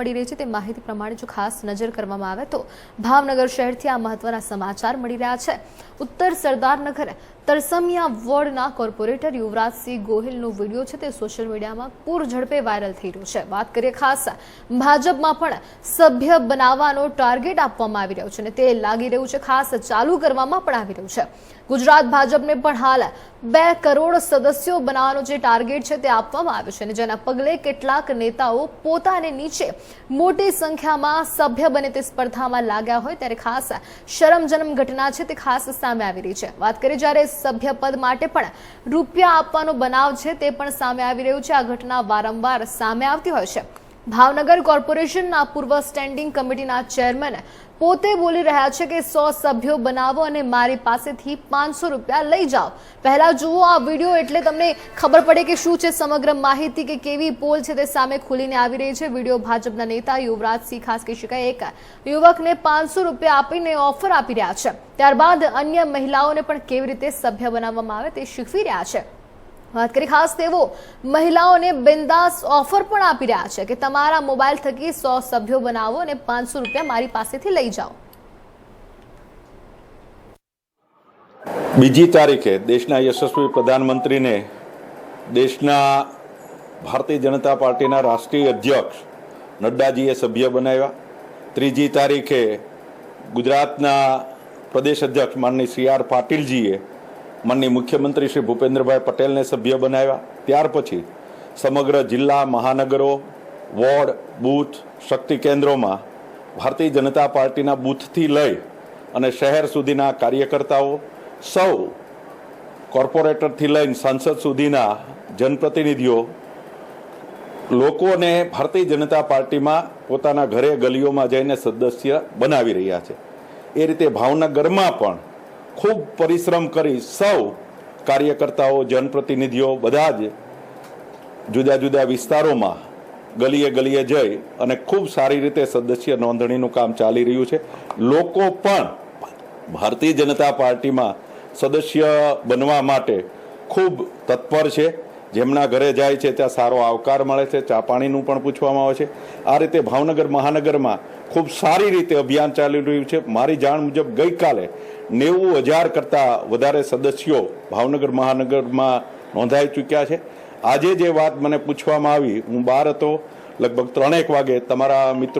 મળી રહી છે તે માહિતી પ્રમાણે જો ખાસ નજર કરવામાં આવે તો ભાવનગર શહેરથી આ મહત્વના સમાચાર મળી રહ્યા છે. ઉત્તર સરદારનગર તરસમિયા વોર્ડના કોર્પોરેટર યુવરાજસિંહ ગોહિલનો વીડિયો છે તે સોશિયલ મીડિયામાં પૂર ઝડપે વાયરલ થઈ રહ્યો છે. વાત કરીએ ખાસ ભાજપમાં પણ સભ્ય બનાવવાનો ટાર્ગેટ આપવામાં આવી રહ્યો છે અને તે લાગી રહ્યું છે ખાસ ચાલુ કરવામાં પણ આવી રહ્યું છે. ગુજરાત ભાજપને પણ હાલ બે કરોડ સદસ્યો બનાવવાનો જે ટાર્ગેટ છે તે આપવામાં આવ્યો છે અને જેના પગલે કેટલાક નેતાઓ પોતાને નીચે મોટી સંખ્યામાં સભ્ય બને તે સ્પર્ધામાં લાગ્યા હોય ત્યારે ખાસ શરમજનમ ઘટના છે તે ખાસ સામે આવી રહી છે. વાત કરીએ જ્યારે સભ્ય પદ માટે પણ રૂપિયા આપવાનો બનાવ છે તે પણ સામે આવી રહ્યું છે. આ ઘટના વારંવાર સામે આવતી હોય છે. ભાવનગર કોર્પોરેશનના પૂર્વ સ્ટેન્ડિંગ કમિટીના ચેરમેન પોતે બોલી રહ્યા છે કે સો સભ્યો બનાવો અને મારી પાસેથી પાંચસો રૂપિયા લઈ જાઓ. પહેલા જુઓ આ વીડિયો એટલે તમને ખબર પડે કે શું છે સમગ્ર માહિતી કે કેવી પોલ છે તે સામે ખુલીને આવી રહી છે. વીડિયો ભાજપના નેતા યુવરાજસિંહ ખાસ કહી શકાય, એક યુવકને પાંચસો રૂપિયા આપીને ઓફર આપી રહ્યા છે. ત્યારબાદ અન્ય મહિલાઓને પણ કેવી રીતે સભ્ય બનાવવામાં આવે તે શીખવી રહ્યા છે. વાત કરી ખાસ તેઓ મહિલાઓને બિંદાસ ઓફર પણ આપી રહ્યા છે કે તમારા મોબાઈલ થકી સો સભ્યો બનાવો અને પાંચસો રૂપિયા મારી પાસેથી લઈ જાઓ. બીજી તારીખે દેશના યશસ્વી પ્રધાનમંત્રીને દેશના ભારતીય જનતા પાર્ટીના રાષ્ટ્રીય અધ્યક્ષ નડ્ડાજીએ સભ્ય બનાવ્યા. ત્રીજી તારીખે ગુજરાતના પ્રદેશ અધ્યક્ષ માનની સી આર પાટીલજીએ માનની મુખ્યમંત્રી શ્રી ભૂપેન્દ્રભાઈ પટેલને સભ્ય બનાવ્યા. ત્યાર પછી સમગ્ર જિલ્લા, મહાનગરો, વોર્ડ, બૂથ, શક્તિ કેન્દ્રોમાં ભારતીય જનતા પાર્ટીના બૂથથી લઈ અને શહેર સુધીના કાર્યકર્તાઓ, સૌ કોર્પોરેટરથી લઈને સાંસદ સુધીના જનપ્રતિનિધિઓ, લોકોને ભારતીય જનતા પાર્ટીમાં પોતાના ઘરે ગલીઓમાં જઈને સદસ્ય બનાવી રહ્યા છે. એ રીતે ભાવનગરમાં પણ ખૂબ પરિશ્રમ કરી સૌ કાર્યકર્તાઓ, જનપ્રતિનિધિઓ બધા જ જુદા જુદા વિસ્તારોમાં ગલીએ ગલીએ જઈ અને ખૂબ સારી રીતે સદસ્ય નોંધણીનું કામ ચાલી રહ્યું છે. લોકો પણ ભારતીય જનતા પાર્ટીમાં સદસ્ય બનવા માટે ખૂબ તત્પર છે. જેમના ઘરે જાય છે ત્યાં સારો આવકાર મળે છે. ચા પાણીનું પણ પૂછવામાં આવે છે. આ રીતે ભાવનગર, મહાનગરમાં ખૂબ સારી રીતે અભિયાન ચાલી રહ્યું છે. મારી જાણ મુજબ ગઈકાલે નેવું હજાર કરતાં વધારે સદસ્યો ભાવનગર મહાનગરમાં નોંધાઈ ચૂક્યા છે. આજે જે વાત મને પૂછવામાં આવી, હું બહાર હતો, લગભગ ત્રણેક વાગે તમારા મિત્રો